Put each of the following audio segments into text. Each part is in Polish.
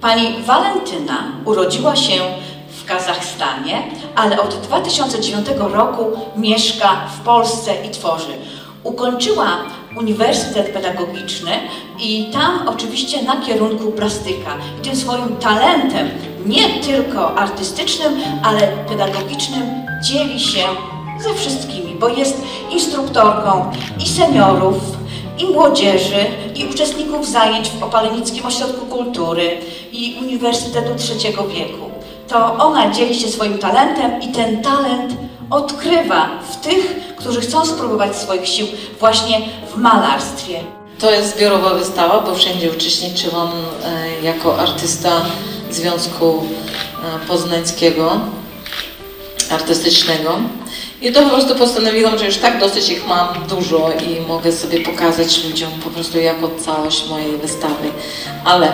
Pani Walentyna urodziła się w Kazachstanie, ale od 2009 roku mieszka w Polsce i tworzy. Ukończyła Uniwersytet Pedagogiczny i tam oczywiście na kierunku plastyka. I tym swoim talentem, nie tylko artystycznym, ale pedagogicznym, dzieli się ze wszystkimi, bo jest instruktorką i seniorów, i młodzieży, i uczestników zajęć w Opalenickim Ośrodku Kultury i Uniwersytetu Trzeciego Wieku. To ona dzieli się swoim talentem i ten talent odkrywa w tych, którzy chcą spróbować swoich sił właśnie w malarstwie. To jest zbiorowa wystawa, bo wszędzie uczestniczyłam e, jako artysta Związku e, Poznańskiego Artystycznego. I to po prostu postanowiłam, że już tak dosyć ich mam dużo i mogę sobie pokazać ludziom po prostu jako całość mojej wystawy. Ale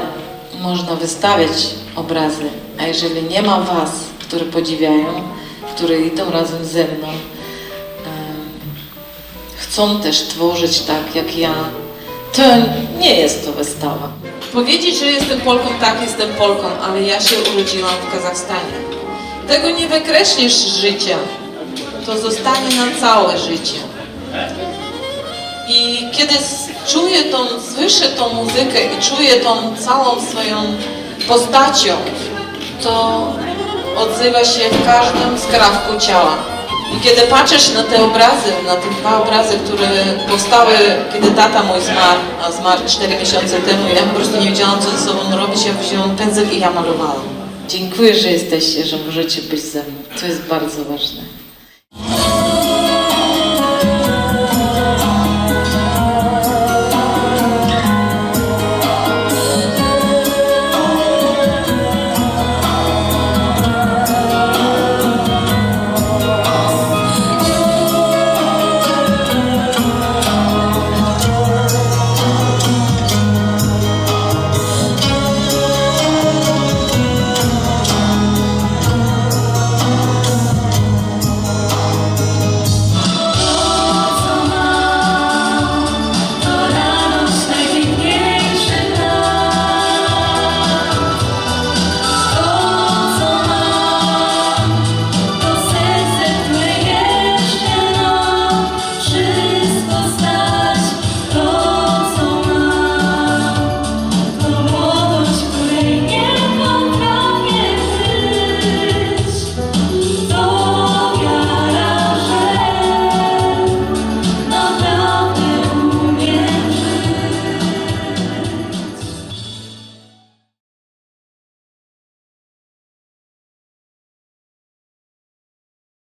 można wystawiać obrazy, a jeżeli nie ma Was, które podziwiają, które idą razem ze mną, chcą też tworzyć tak jak ja, to nie jest to wystawa. Powiedzieć, że jestem Polką, tak, jestem Polką, ale ja się urodziłam w Kazachstanie. Tego nie wykreślisz z życia. To zostanie na całe życie. I kiedy czuję tą, słyszę tą muzykę i czuję tą całą swoją postacią, to odzywa się w każdym skrawku ciała. I kiedy patrzysz na te obrazy, na te dwa obrazy, które powstały, kiedy tata mój zmarł, a zmarł 4 miesiące temu, ja po prostu nie wiedziałam, co ze sobą robić, ja wzięłam pędzel i ja malowałam. Dziękuję, że jesteście, że możecie być ze mną. To jest bardzo ważne.